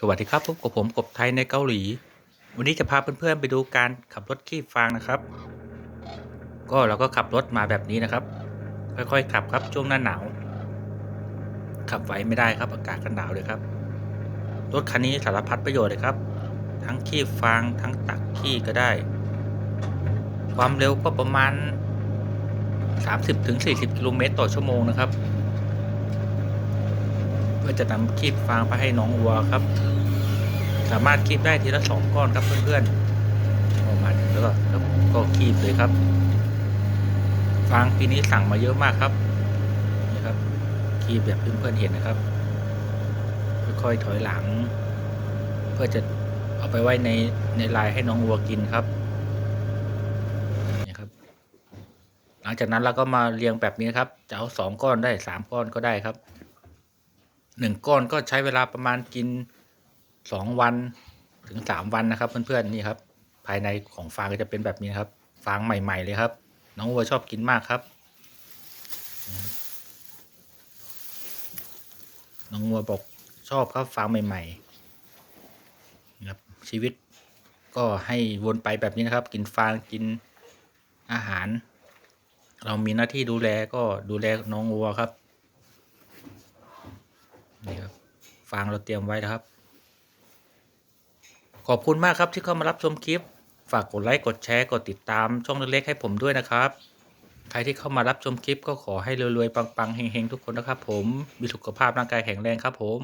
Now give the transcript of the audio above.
สวัสดีครับพบกับผมกบไทยในเกาหลี วันนี้จะพาเพื่อนๆไปดูการขับรถขี้ฟางนะครับ ก็เราก็ขับรถมาแบบนี้นะครับ ค่อยๆขับครับช่วงหน้าหนาว ขับไหวไม่ได้ครับอากาศกันหนาวเลยครับ รถคันนี้สารพัดประโยชน์เลยครับ ทั้งขี้ฟางทั้งตักขี้ก็ได้ ความเร็วก็ประมาณ 30-40 กิโลเมตรต่อชั่วโมงนะครับ พื่อจะนำคีบฟางไปให้น้องวัวครับ สามารถคีบได้ทีละสองก้อนครับเพื่อนๆออกมาแล้วก็แล้วก็คีบเลยครับ ฟางปีนี้สั่งมาเยอะมากครับนี่ครับคีบแบบเพื่อนๆเห็นนะครับค่อยๆถอยหลัง เพื่อจะเอาไปไว้ในในลายให้น้องวัวกินครับนี่ครับ หลังจากนั้นเราก็มาเรียงแบบนี้ครับจะเอาสองก้อนได้สามก้อนก็ได้ครับ หนึ่งก้อนก็ใช้เวลาประมาณกินสองวันถึงสามวันนะครับ เพื่อนๆนี่ครับ ภายในของฟางก็จะเป็นแบบนี้ครับ ฟางใหม่ ๆ เลยครับ น้องวัวชอบกินมากครับ น้องวัวบอกชอบครับฟางใหม่ๆครับชีวิตก็ให้วนไปแบบนี้นะครับ กินฟางกินอาหาร เรามีหน้าที่ดูแลก็ดูแลน้องวัวครับ นี่ครับ ฟางเราเตรียมไว้นะครับ ขอบคุณมากครับที่เข้ามารับชมคลิป ฝากกดไลค์กดแชร์กดติดตามช่องเล็กๆให้ผมด้วยนะครับใครที่เข้ามารับชมคลิปก็ขอให้รวยๆปังๆเฮงๆทุกคนนะครับผมมีสุขภาพร่างกายแข็งแรงครับผม